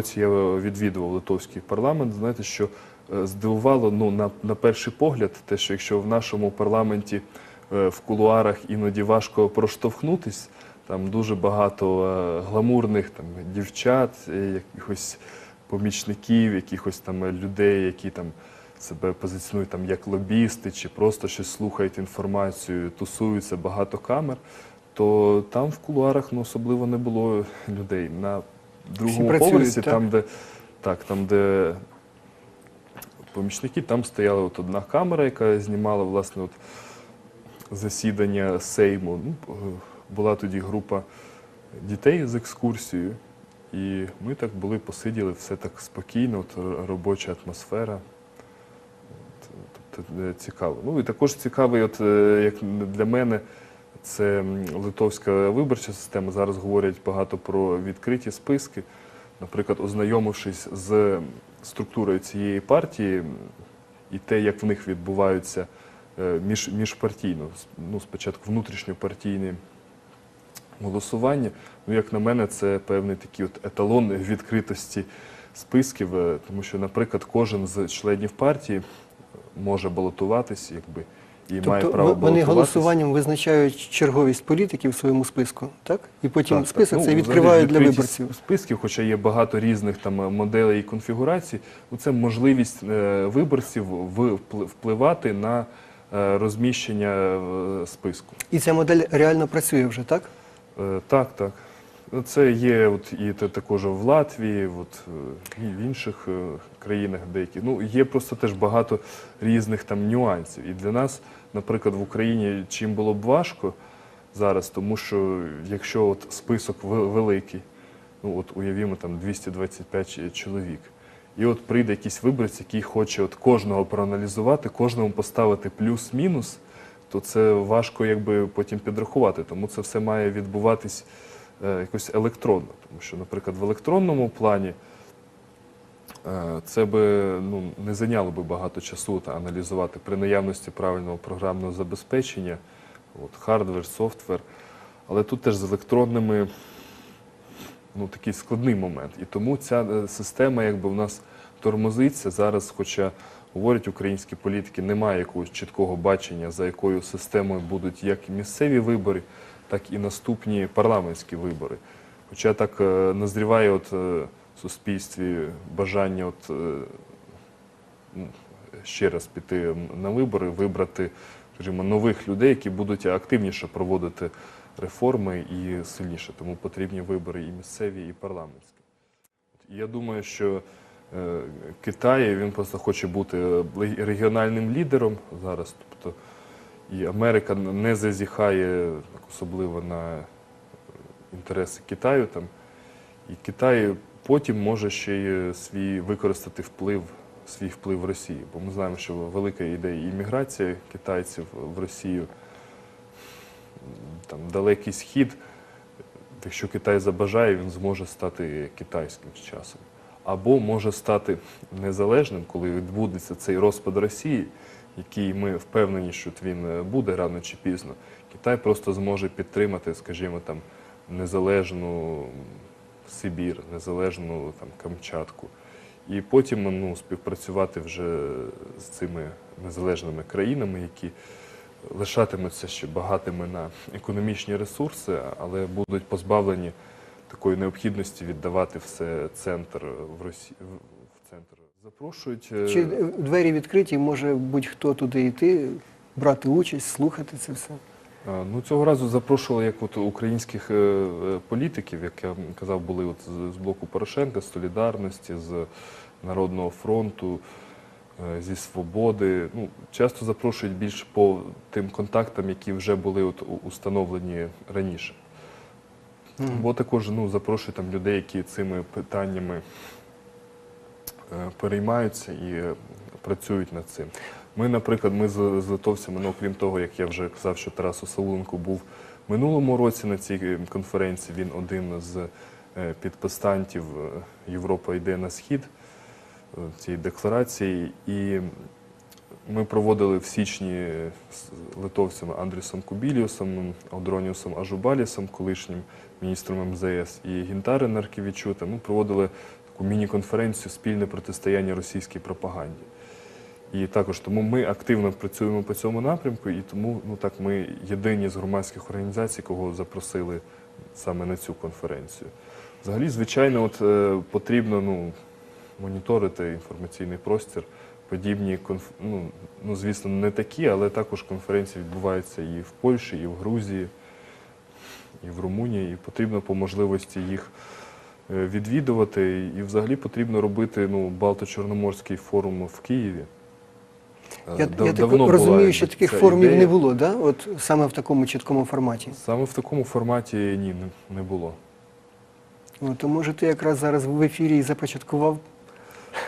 році я відвідував литовський парламент. Знаєте, що е, здивувало ну, на, на перший погляд, те, що якщо в нашому парламенті е, в кулуарах іноді важко проштовхнутись, там дуже багато е, гламурних там, дівчат, е, якихось помічників, якихось там е, людей, які там себе позиціонують там як лобісти, чи просто щось слухають інформацію, тусуються багато камер, то там в кулуарах ну, особливо не було людей. На другому працюють, поверсі, так? там, де так, там, де помічники, там стояла от одна камера, яка знімала власне от засідання Сейму. Ну, була тоді група дітей з екскурсією. І ми так були, посиділи, все так спокійно, от робоча атмосфера. Тобто е, цікаво. Ну і також цікавий, от е, як для мене, це литовська виборча система. Зараз говорять багато про відкриті списки. Наприклад, ознайомившись з структурою цієї партії і те, як в них відбуваються е, між, міжпартійно, ну, спочатку внутрішньопартійні голосування. Ну, як на мене, це певний такий от еталон відкритості списків, е, тому що, наприклад, кожен з членів партії може балотуватись, якби і має Тобто право ви- вони голосуванням визначають черговість політиків в своєму списку, так? І потім Так, так. список Ну, це відкривають для виборців. Списків, хоча є багато різних там моделей і конфігурацій, ну, це можливість е, виборців в- впливати на е, розміщення е, списку. І ця модель реально працює вже, так? Е, Так, так. Це є от і та- також в Латвії, от, е, і в інших е, країнах деяких. Ну, є просто теж багато різних там нюансів. І для нас, наприклад, в Україні чим було б важко зараз, тому що якщо от список ве- великий, ну от уявімо там 225 чоловік. І от прийде якийсь виборець, який хоче от кожного проаналізувати, кожному поставити плюс-мінус, то це важко якби потім підрахувати. Тому це все має відбуватись якось електронно. Тому що, наприклад, в електронному плані е, це би ну, не зайняло би багато часу та аналізувати при наявності правильного програмного забезпечення, от, хардвер, софтвер. Але тут теж з електронними ну, такий складний момент. І тому ця е, система якби в нас тормозиться зараз, хоча говорять українські політики, немає якогось чіткого бачення, за якою системою будуть як місцеві вибори, так і наступні парламентські вибори. Хоча так е, назріває от, е, в суспільстві бажання от, е, ну, ще раз піти на вибори, вибрати скажімо, нових людей, які будуть активніше проводити реформи і сильніше. Тому потрібні вибори і місцеві, і парламентські. Я думаю, що Китай він просто хоче бути регіональним лідером зараз. Тобто і Америка не зазіхає особливо на е, інтереси Китаю там. І Китай потім може ще й свій використати вплив, свій вплив в Росії. Бо ми знаємо, що велика ідея імміграція китайців в Росію, там далекий схід. Якщо Китай забажає, він зможе стати китайським з часом. Або може стати незалежним, коли відбудеться цей розпад Росії, який ми впевнені, що він е, буде рано чи пізно. Китай просто зможе підтримати, скажімо, там незалежну Сибір, незалежну там Камчатку. І потім ну, співпрацювати вже з цими незалежними країнами, які лишатимуться ще багатими на економічні ресурси, але будуть позбавлені такої необхідності віддавати все центр в Росії. Запрошують е, Чи двері відкриті, може будь-хто туди йти, брати участь, слухати це все? Ну, цього разу запрошували як от українських е, е, політиків, як я казав, були от з, блоку Порошенка, з Солідарності, з Народного фронту, зі Свободи. Ну, часто запрошують більше по тим контактам, які вже були от установлені раніше. Бо також ну, запрошують там людей, які цими питаннями переймаються і е, працюють над цим. Ми, наприклад, ми з, литовцями, ну, окрім того, як я вже казав, що Тарас Осоленко був минулому році на цій е, конференції, він один з е, підписантів е, Європа йде на схід е, цієї декларації. І ми проводили в січні з литовцями Андрісом Кубіліусом, Аудроніусом Ажубалісом, колишнім міністром МЗС, і Гінтари Нарківічутом. Ми проводили таку міні-конференцію спільне протистояння російській пропаганді. І також тому ми активно працюємо по цьому напрямку, і тому ну так ми єдині з громадських організацій, кого запросили саме на цю конференцію. Взагалі, звичайно, от е, потрібно ну, моніторити інформаційний простір. Подібні конф... ну, ну, звісно, не такі, але також конференції відбуваються і в Польщі, і в Грузії, і в Румунії. І потрібно по можливості їх відвідувати. І взагалі потрібно робити ну, Балто-Чорноморський форум в Києві. Е, Я, да- я так розумію, що таких форумів ідея. не було, да? От саме в такому чіткому форматі. Саме в такому форматі ні, не, не було. Ну, то може ти якраз зараз в ефірі і започаткував.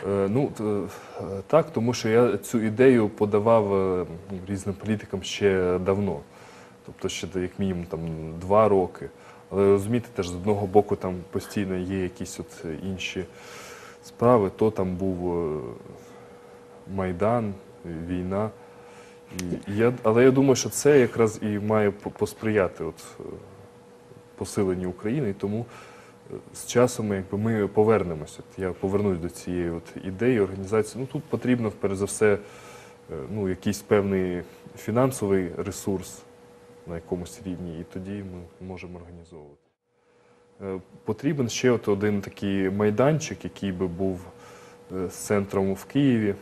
Е, Ну е, так, тому що я цю ідею подавав е, різним політикам ще давно. Тобто ще як мінімум там два роки. Але розумієте, теж з одного боку там постійно є якісь от інші справи, то там був е, Майдан, війна. І я, але я думаю, що це якраз і має посприяти от, е, посиленню України, і тому е, з часом якби, ми повернемося. Я повернусь до цієї от ідеї організації. Ну тут потрібно, перш за все, ну, якийсь певний фінансовий ресурс на якомусь рівні, і тоді ми можемо організовувати. Е, Потрібен ще от один такий майданчик, який би був е, з центром в Києві,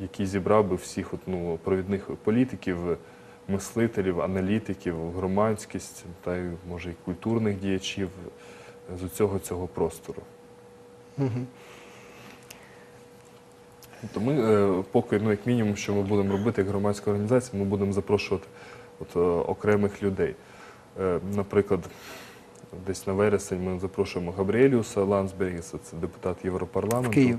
який зібрав би всіх от, ну, провідних політиків, мислителів, аналітиків, громадськість та й може і культурних діячів з усього цього простору. Угу. Тобто ми е, поки, ну як мінімум, що ми будемо робити як громадська організація, ми будемо запрошувати от, е, окремих людей. Е, Наприклад, десь на вересень ми запрошуємо Габріеліуса Лансбергіса, це депутат Європарламенту. Київ.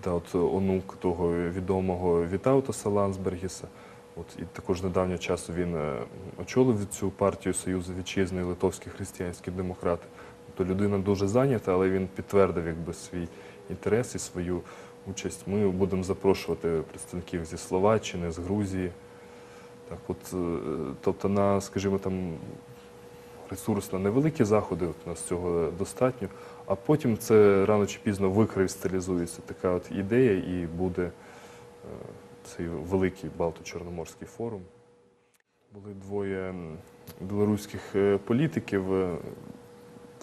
Та от онук того відомого Вітаутаса Лансбергіса. От і також недавнього часу він е, очолив цю партію Союзу Вітчизни і Литовські християнські демократи. Тобто людина дуже зайнята, але він підтвердив якби свій інтерес і свою участь. Ми будемо запрошувати представників зі Словаччини, з Грузії. Так, от, е, тобто на, скажімо, там ресурс на невеликі заходи, от у нас цього достатньо, а потім це рано чи пізно викристалізується така от ідея і буде е, цей великий Балто-Чорноморський форум. Були двоє білоруських е, політиків,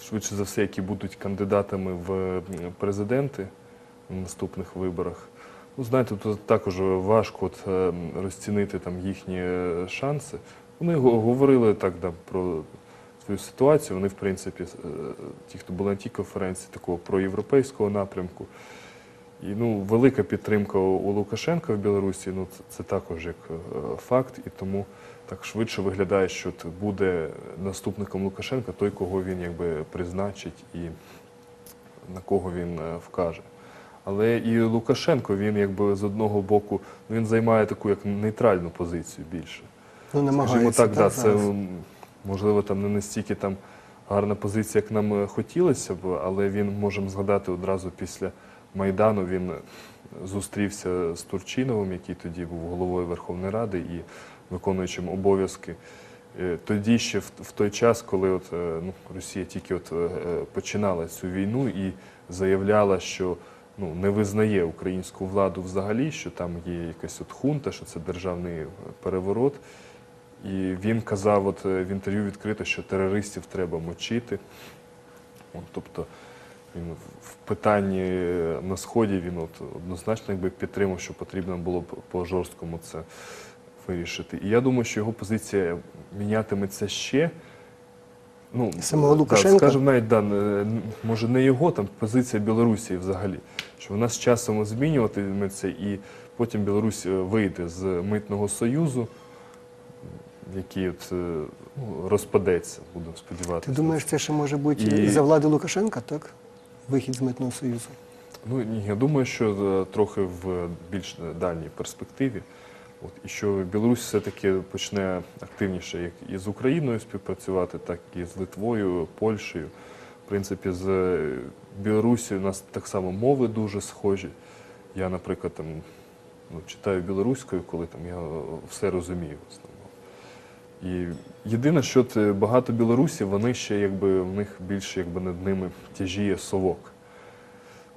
швидше за все, які будуть кандидатами в президенти на наступних виборах. Ну, знаєте, тут також важко от, е, розцінити там їхні е, шанси. Вони го- говорили так да, про свою ситуацію. Вони, в принципі, е, ті, хто були на тій конференції, такого проєвропейського напрямку. І ну, велика підтримка у Лукашенка в Білорусі, ну це, це також як е, факт, і тому так швидше виглядає, що буде наступником Лукашенка той, кого він якби призначить і на кого він вкаже. Але і Лукашенко він якби з одного боку ну, він займає таку як нейтральну позицію більше. Ну, Скажімо намагається. так, да, це зараз. можливо там не настільки там гарна позиція, як нам е, хотілося б, але він можемо згадати одразу після Майдану. Він зустрівся з Турчиновим, який тоді був головою Верховної Ради і виконуючим обов'язки. Е, Тоді ще в, той час, коли от, е, ну, Росія тільки от, е, е, починала цю війну і заявляла, що ну, не визнає українську владу взагалі, що там є якась от хунта, що це державний е, переворот. І він казав от, е, в інтерв'ю відкрито, що терористів треба мочити. От, тобто він в питанні е, на Сході він от однозначно якби підтримав, що потрібно було б по жорсткому це вирішити. І я думаю, що його позиція мінятиметься ще. Ну, Самого Лукашенка? скажімо, навіть да, може не його, там позиція Білорусі взагалі. Що вона з часом змінюватиметься, і потім Білорусь е, вийде з митного союзу, який от, е, ну, розпадеться, будемо сподіватися. Ти думаєш, це ще може бути І- і... за влади Лукашенка, так? Вихід з митного союзу. Ну ні, я думаю, що е, трохи в більш дальній перспективі. От, і що Білорусь все-таки почне активніше як і з Україною співпрацювати, так і з Литвою, Польщею. В принципі, з е, Білорусі у нас так само мови дуже схожі. Я, наприклад, там, ну, читаю білоруською, коли там я е, все розумію в основному. І єдине, що от, е, багато білорусів, вони ще якби в них більше якби над ними тяжіє совок.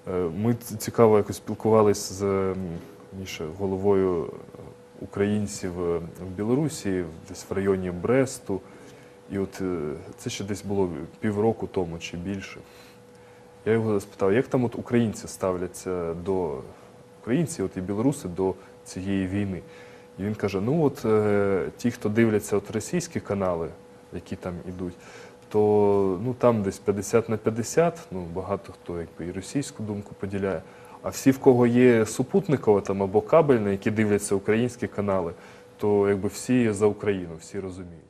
Е, Ми цікаво якось спілкувалися з м, головою українців е, в Білорусі, десь в районі Бресту. І от е, це ще десь було півроку тому чи більше. Я його спитав, як там от українці ставляться до українці, от і білоруси до цієї війни. І він каже: ну от е, ті, хто дивляться от російські канали, які там ідуть, то ну там десь 50 на 50, ну багато хто якби і російську думку поділяє. А всі, в кого є супутникова там або кабельна, які дивляться українські канали, то якби всі за Україну, всі розуміють.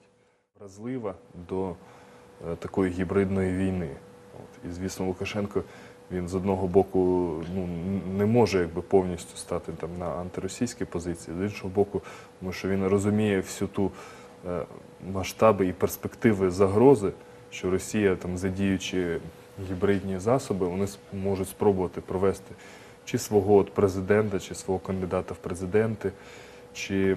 Вразлива до е, такої гібридної війни. От. І звісно, Лукашенко він з одного боку ну, не може якби, повністю стати там, на антиросійській позиції, з іншого боку, тому що він розуміє всю ту е, масштаби і перспективи загрози, що Росія, там, задіючи гібридні засоби, вони можуть спробувати провести чи свого от президента, чи свого кандидата в президенти, чи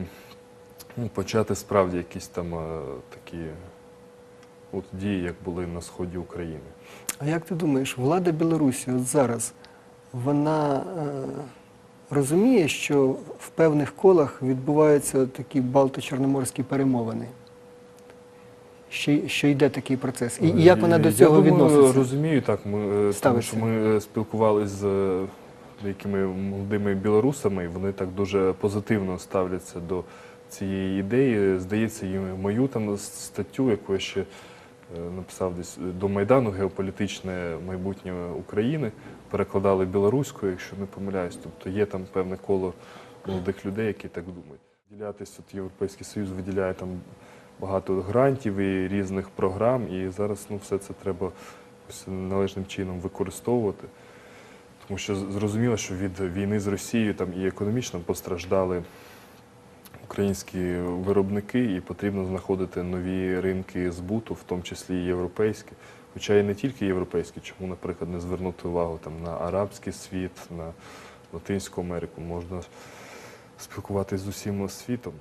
ну, почати справді якісь там е, такі от дії, як були на сході України. А як ти думаєш, влада Білорусі от зараз вона е, розуміє, що в певних колах відбуваються такі балто-чорноморські перемовини? Що, що йде такий процес? І, і як вона до Я цього думаю, відноситься? розумію, так. Ми, е, тому що ми спілкувалися з е, деякими молодими білорусами, вони так дуже позитивно ставляться до цієї ідеї. Здається, їм мою там статтю, яку я ще е, написав десь до Майдану геополітичне майбутнє України, перекладали білоруською, якщо не помиляюсь. Тобто є там певне коло молодих людей, які так думають. Виділятись, от Європейський Союз виділяє там багато грантів і різних програм, і зараз ну, все це треба належним чином використовувати. Тому що зрозуміло, що від війни з Росією там і економічно постраждали українські виробники, і потрібно знаходити нові ринки збуту, в тому числі європейські. Хоча і не тільки європейські, чому, наприклад, не звернути увагу там, на арабський світ, на Латинську Америку, можна спілкуватися з усім світом.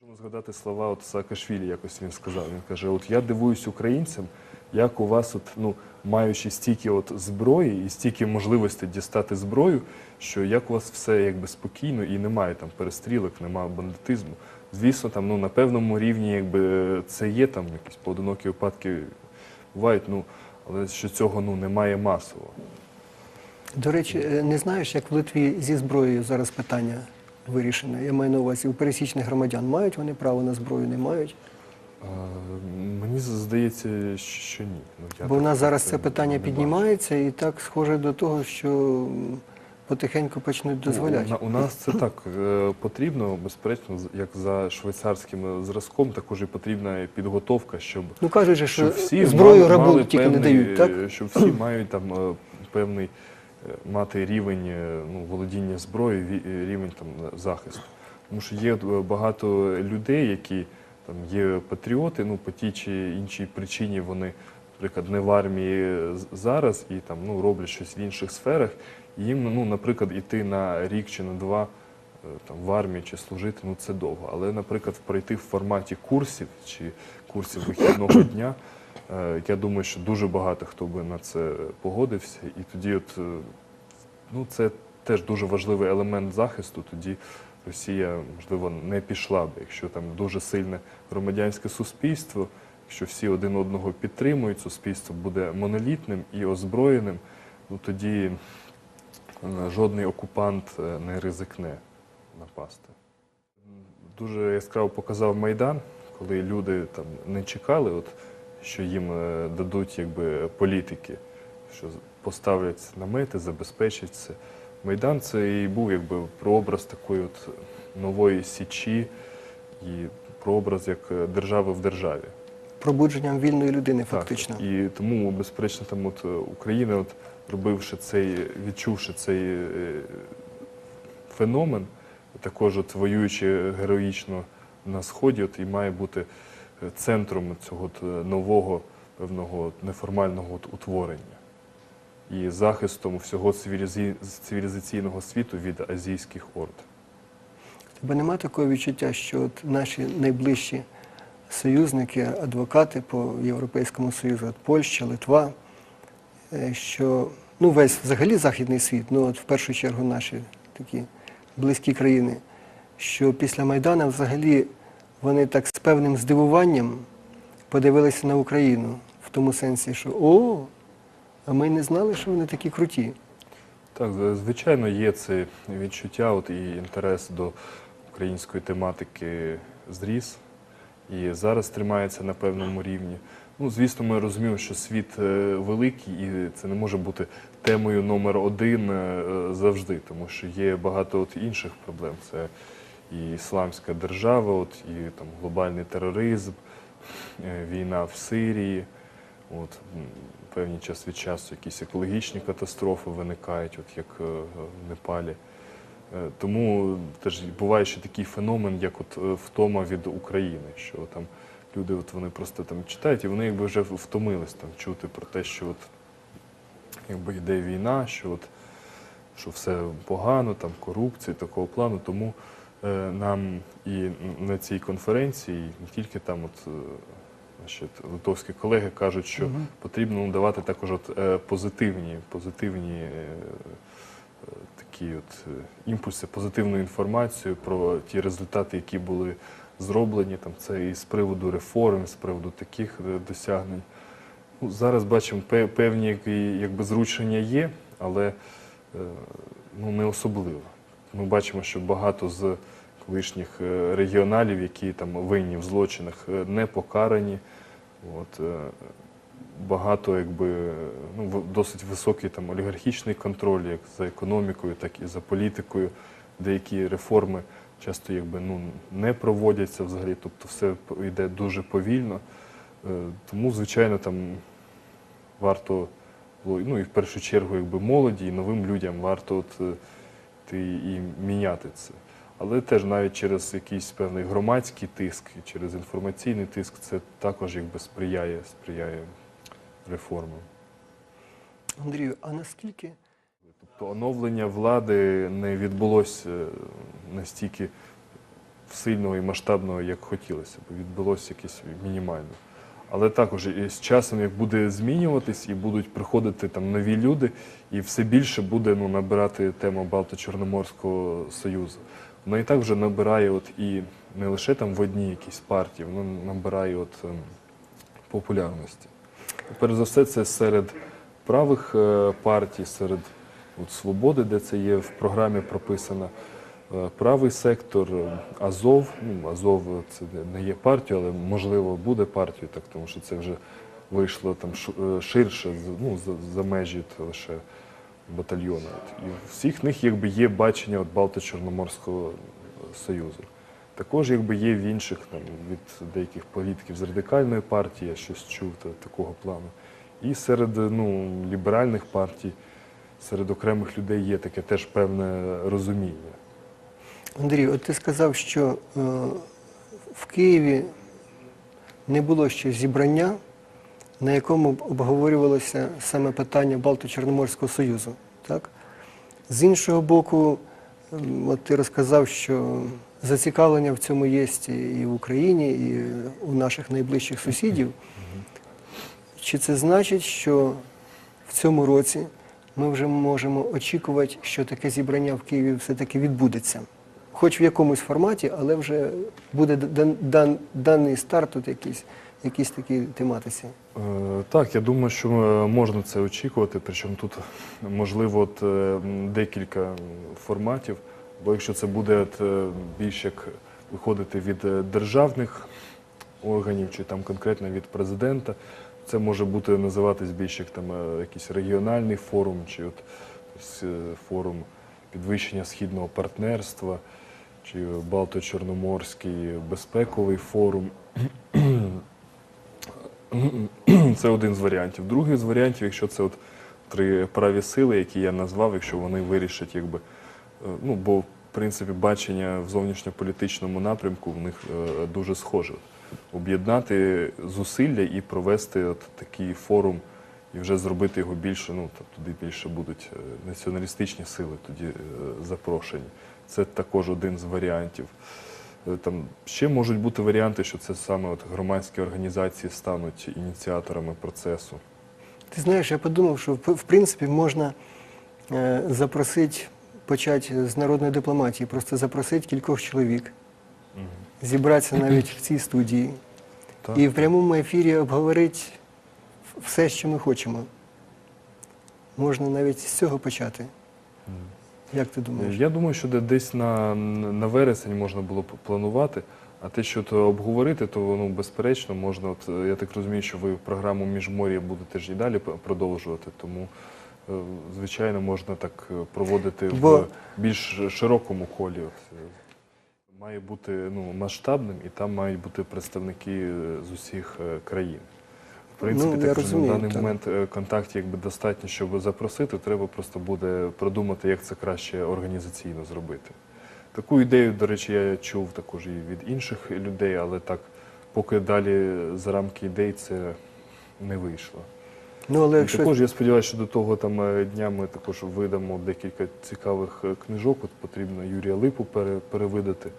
Можемо згадати слова от Саакашвілі, якось він сказав. Він каже: От я дивуюсь українцям, як у вас, от, ну, маючи стільки от зброї і стільки можливостей дістати зброю, що як у вас все якби спокійно і немає там перестрілок, немає бандитизму. Звісно, там ну, на певному рівні якби, це є там якісь поодинокі випадки бувають, ну, але що цього ну, немає масово. До речі, е, не знаєш, як в Литві зі зброєю зараз питання вирішене? Я маю на увазі, у пересічних громадян мають вони право на зброю, не мають? Мені здається, що ні. Ну, я Бо в нас зараз це питання не піднімається і так схоже до того, що потихеньку почнуть дозволяти. Ну, У, у нас це так е, потрібно, безперечно, як за швейцарським зразком, також і потрібна підготовка, щоб, Ну кажуть, що щоб всі зброю рабу тільки не дають, так? е, Щоб всі мають там е, певний мати рівень ну, володіння зброєю, рівень там захисту. Тому що є багато людей, які там є патріоти, ну по тій чи іншій причині вони, наприклад, не в армії зараз і там ну роблять щось в інших сферах. І їм, ну, наприклад, іти на рік чи на два е, там в армії чи служити, ну це довго. Але, наприклад, пройти в форматі курсів чи курсів вихідного дня. е, Я думаю, що дуже багато хто би на це погодився, і тоді, от е, ну це теж дуже важливий елемент захисту. Тоді Росія, можливо, не пішла б, якщо там дуже сильне громадянське суспільство, якщо всі один одного підтримують, суспільство буде монолітним і озброєним, ну тоді е, жодний окупант е, не ризикне напасти. Дуже яскраво показав Майдан, коли люди там не чекали, от, що їм е, дадуть якби, політики, що поставлять намети, забезпечать це. Майдан це і був якби прообраз такої от нової січі і прообраз як е, держави в державі. Пробудженням вільної людини, Так, фактично. І тому, безперечно, там от е, Україна, от, робивши цей, відчувши цей е, феномен, також от, воюючи героїчно на сході, от, і має бути центром цього от, нового певного неформального от, утворення і захистом всього цивілізаційного світу від азійських орд. Тебе нема такого відчуття, що от наші найближчі союзники, адвокати по Європейському Союзу, от Польща, Литва, е, що ну весь взагалі західний світ, ну от в першу чергу наші такі близькі країни, що після Майдану взагалі вони так з певним здивуванням подивилися на Україну в тому сенсі, що о, а ми не знали, що вони такі круті. Так, звичайно, є це відчуття, от і інтерес до української тематики зріс і зараз тримається на певному рівні. Ну, звісно, ми розуміємо, що світ е, великий, і це не може бути темою номер один е, завжди, тому що є багато от інших проблем. Це і ісламська держава, от, і там, глобальний тероризм, е, війна в Сирії. От, м, певний час від часу якісь екологічні катастрофи виникають, от як е, в Непалі. Е, Тому теж буває ще такий феномен, як от е, втома від України, що там люди от вони просто там читають, і вони якби вже втомились там чути про те, що от якби йде війна, що от що все погано, там корупція, такого плану. Тому нам і на цій конференції, не тільки там, от значить, литовські колеги кажуть, що Мгм. потрібно давати також от, е, позитивні, позитивні е, е, такі от е, імпульси, позитивну інформацію про ті результати, які були зроблені. Там це і з приводу реформ, з приводу таких е, досягнень. Ну, зараз бачимо певні якби, зрушення є, але е, ну, не особливо. Ми бачимо, що багато з колишніх е, регіоналів, які там винні в злочинах, е, не покарані. От, е, багато якби, ну, досить високий там, олігархічний контроль як за економікою, так і за політикою. Деякі реформи часто якби, ну, не проводяться взагалі, тобто все йде дуже повільно. Тому, звичайно, там варто було, ну і в першу чергу якби молоді і новим людям варто от, і міняти це. Але теж навіть через якийсь певний громадський тиск, через інформаційний тиск це також якби сприяє, сприяє реформам. Андрію, а наскільки Тобто оновлення влади не відбулося е, настільки сильного і масштабного, як хотілося б. Відбулося якесь мінімально. Але також і з часом, як буде змінюватись, і будуть приходити там нові люди, і все більше буде ну, набирати тема Балто-Чорноморського Союзу. Вона і так вже набирає от і не лише там в одній якійсь партії, вона набирає от, ем, популярності. Перш за все, це серед правих е, партій, серед от, свободи, де це є в програмі прописано. Е, Правий сектор, е, Азов. Ну, Азов це не є партією, але можливо буде партією, так тому що це вже вийшло там е, ширше, ну, за, за межі лише батальйону. От. І у всіх них якби є бачення от Балто-Чорноморського е, Союзу. Також якби є в інших там, від деяких політиків з радикальної партії, я щось чув та, такого плану. І серед ну, ліберальних партій, серед окремих людей є таке теж певне розуміння. Андрій, от ти сказав, що е, в Києві не було ще зібрання, на якому обговорювалося саме питання Балто-Чорноморського Союзу. Так? З іншого боку, от ти розказав, що зацікавлення в цьому є і в Україні, і у наших найближчих сусідів. Чи це значить, що в цьому році ми вже можемо очікувати, що таке зібрання в Києві все-таки відбудеться? Хоч в якомусь форматі, але вже буде дан, дан, даний старт тут якийсь, якійсь такій тематиці. Е, Так, я думаю, що е, можна це очікувати, причому тут можливо от, е, декілька форматів, бо якщо це буде от, більш як виходити від державних органів чи там конкретно від президента, це може бути називатись більш як там якийсь регіональний форум чи от форум підвищення східного партнерства чи Балто-Чорноморський безпековий форум. Це один з варіантів. Другий з варіантів, якщо це от три праві сили, які я назвав, якщо вони вирішать, якби, е, ну, бо в принципі бачення в зовнішньополітичному напрямку в них е, дуже схоже. Об'єднати зусилля і провести от такий форум, і вже зробити його більше, ну туди більше будуть е, націоналістичні сили тоді запрошені. Це також один з варіантів. Е, Там ще можуть бути варіанти, що це саме от громадські організації стануть ініціаторами процесу. Ти знаєш, я подумав, що в принципі можна е, запросити, почати з народної дипломатії, просто запросити кількох чоловік, Мгм. зібратися навіть в цій студії Так. і в прямому ефірі обговорити все, що ми хочемо. Можна навіть з цього почати. Як ти думаєш? Я думаю, що де- десь на, на вересень можна було б планувати. А те, що то обговорити, то ну, безперечно можна. От е, я так розумію, що ви програму міжмор'я будете ж і далі продовжувати. Тому, е, звичайно, можна так е, проводити Бо- в більш широкому колі. От, має бути ну, масштабним, і там мають бути представники з усіх країн. В принципі, Ну, я так розумію, на даний так. момент е, контактів якби достатньо, щоб запросити. Треба просто буде продумати, як це краще організаційно зробити. Таку ідею, до речі, я чув також і від інших людей, але так, поки далі за рамки ідей це не вийшло. Ну, але І якщо також я сподіваюся, що до того там е, дня ми також видамо декілька цікавих е, книжок. От потрібно Юрія Липу пере- перевидати.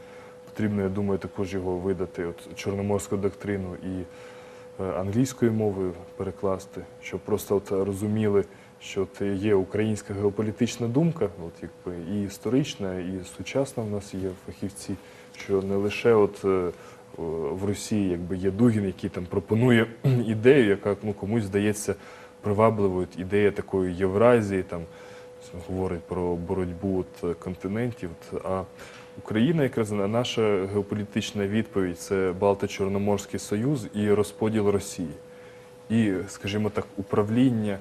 Потрібно, я думаю, також його видати, от чорноморську доктрину і англійською мовою перекласти, щоб просто от розуміли, що є українська геополітична думка, от якби і історична, і сучасна в нас є фахівці, що не лише от. е, В Росії якби є Дугін, який там пропонує ідею, яка ну комусь здається привабливою ідея такої Євразії, там говорить про боротьбу от, е, континентів. От, а Україна, якраз наша геополітична відповідь це Балто-Чорноморський Союз і розподіл Росії. І, скажімо так, управління,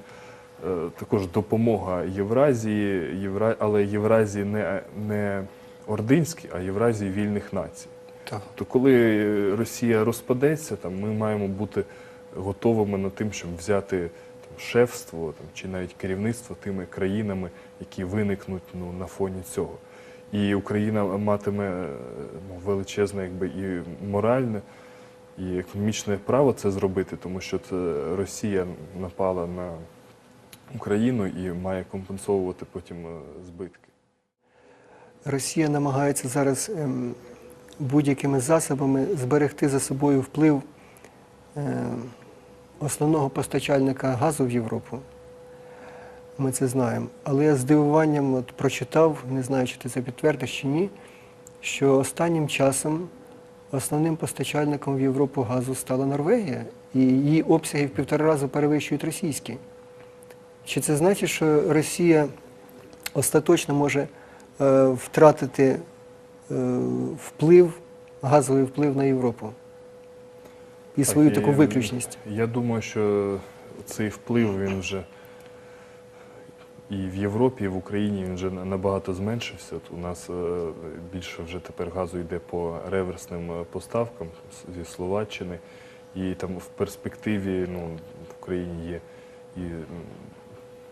е, також допомога Євразії, Євра... але Євразії не, не ординській, а Євразії вільних націй. так. То коли Росія розпадеться, там ми маємо бути готовими над тим, щоб взяти там, шефство там, чи навіть керівництво тими країнами, які виникнуть ну, на фоні цього. І Україна матиме е, ну, величезне якби, і моральне, і економічне право це зробити, тому що це Росія напала на Україну і має компенсовувати потім е, збитки. Росія намагається зараз ем, будь-якими засобами зберегти за собою вплив ем, основного постачальника газу в Європу. Ми це знаємо. Але я з здивуванням от прочитав, не знаю, чи ти це підтвердиш чи ні, що останнім часом основним постачальником в Європу газу стала Норвегія, і її обсяги в півтора рази перевищують російські. Чи це значить, що Росія остаточно може е, втратити е, вплив, газовий вплив на Європу і свою таку виключність? Я думаю, що цей вплив він вже і в Європі, і в Україні він вже на- набагато зменшився. У нас е, більше вже тепер газу йде по реверсним е, поставкам зі Словаччини. І там в перспективі ну, в Україні є і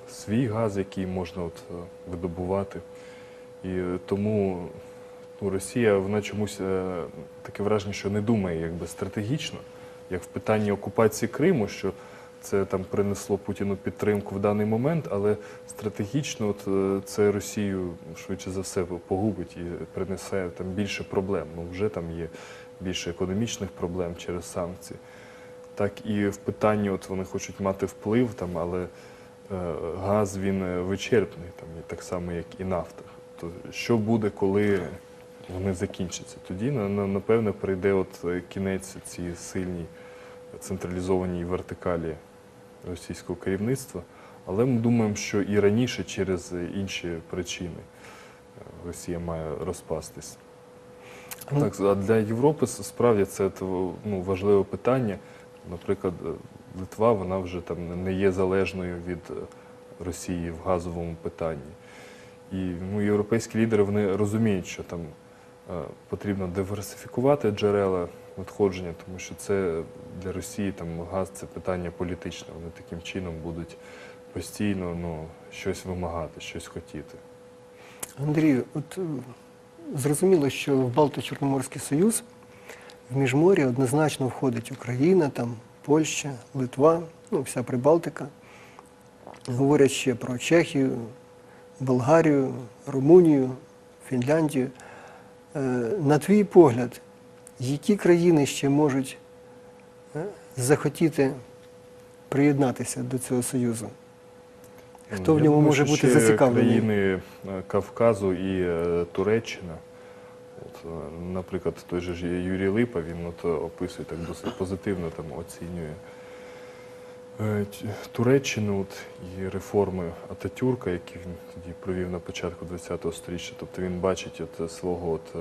свій газ, який можна от, е, видобувати. І тому ну, Росія вона чомусь таке враження, що не думає якби стратегічно, як в питанні окупації Криму, що це там принесло Путіну підтримку в даний момент, але стратегічно от, е, це Росію швидше за все погубить і принесе там більше проблем. Ну вже там є більше економічних проблем через санкції. Так і в питанні, от вони хочуть мати вплив там, але е, газ він е, вичерпний, там і так само, як і нафта. То що буде, коли вони закінчаться? Тоді на- на- напевне прийде от е, кінець цій сильній централізованій вертикалі російського керівництва. Але ми думаємо, що і раніше через інші причини е, Росія має розпастись. Ну, Так, а для Європи справді це ну, важливе питання. Наприклад, е, Литва вона вже там не є залежною від е, Росії в газовому питанні. І ну, європейські лідери вони розуміють, що там потрібно диверсифікувати джерела надходження, тому що це для Росії там газ це питання політичне. Вони таким чином будуть постійно ну, щось вимагати, щось хотіти. Андрію, от е, зрозуміло, що в Балто-Чорноморський Союз в міжморі однозначно входить Україна, там, Польща, Литва, ну, вся Прибалтика. Говорять ще про Чехію, Болгарію, Румунію, Фінляндію. Е, На твій погляд, які країни ще можуть е, захотіти приєднатися до цього союзу? Хто в ньому думаю, може бути зацікавлений? Країни е, Кавказу і е, Туреччина. От, наприклад, той же Юрій Липа, він от описує так досить позитивно, там оцінює Туреччину от, і реформи Ататюрка, які він тоді провів на початку ХХ століття. Тобто він бачить от свого от,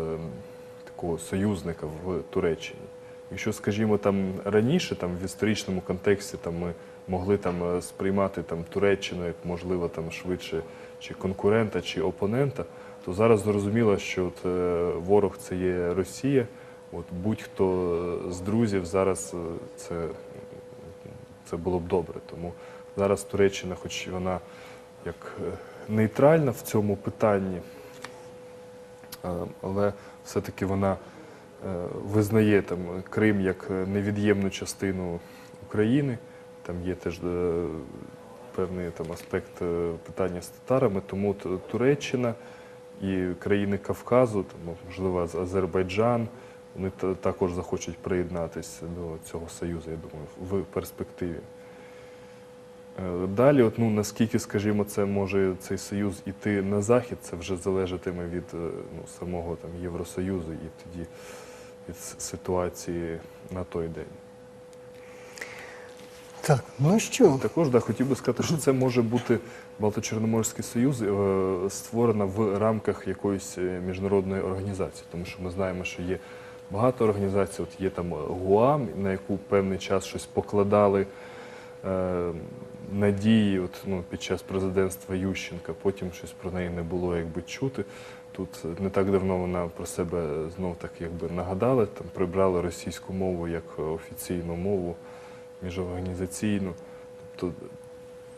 такого союзника в Туреччині. Якщо, скажімо, там раніше, там в історичному контексті, там ми могли там е, сприймати там Туреччину як можливо там швидше чи конкурента, чи опонента, то зараз зрозуміло, що от, е, ворог це є Росія. От будь-хто е, з друзів зараз це, це було б добре. Тому зараз Туреччина, хоч вона як нейтральна в цьому питанні, але все-таки вона е, визнає там Крим як е, невід'ємну частину України. Там є теж е, певний там аспект е, питання з татарами, тому Туреччина і країни Кавказу, там, можливо, Азербайджан, вони також захочуть приєднатися до цього союзу, я думаю, в перспективі. Е, Далі, от, ну, наскільки, скажімо, це може цей союз іти на захід, це вже залежатиме від е, ну, самого там, Євросоюзу і тоді від ситуації на той день. Так, ну що, Також да, хотів би сказати, що це може бути Балто-Чорноморський Союз е, створена в рамках якоїсь е, міжнародної організації, тому що ми знаємо, що є багато організацій, от є там ГУАМ, на яку певний час щось покладали е, надії от, ну, під час президентства Ющенка, потім щось про неї не було якби чути. Тут не так давно вона про себе знов так якби нагадала, там прибрали російську мову як офіційну мову міжорганізаційну. Тобто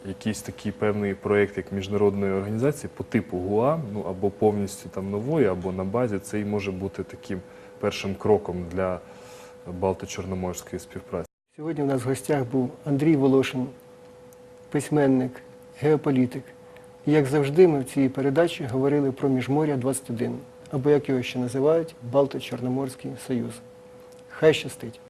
якийсь такий певний проєкт, як міжнародної організації по типу ГУАМ, ну або повністю там нової, або на базі, це і може бути таким першим кроком для Балто-Чорноморської співпраці. сьогодні у нас в гостях був Андрій Волошин, письменник, геополітик. І як завжди, ми в цій передачі говорили про Міжморя 21, або як його ще називають, Балто-Чорноморський Союз. Хай щастить!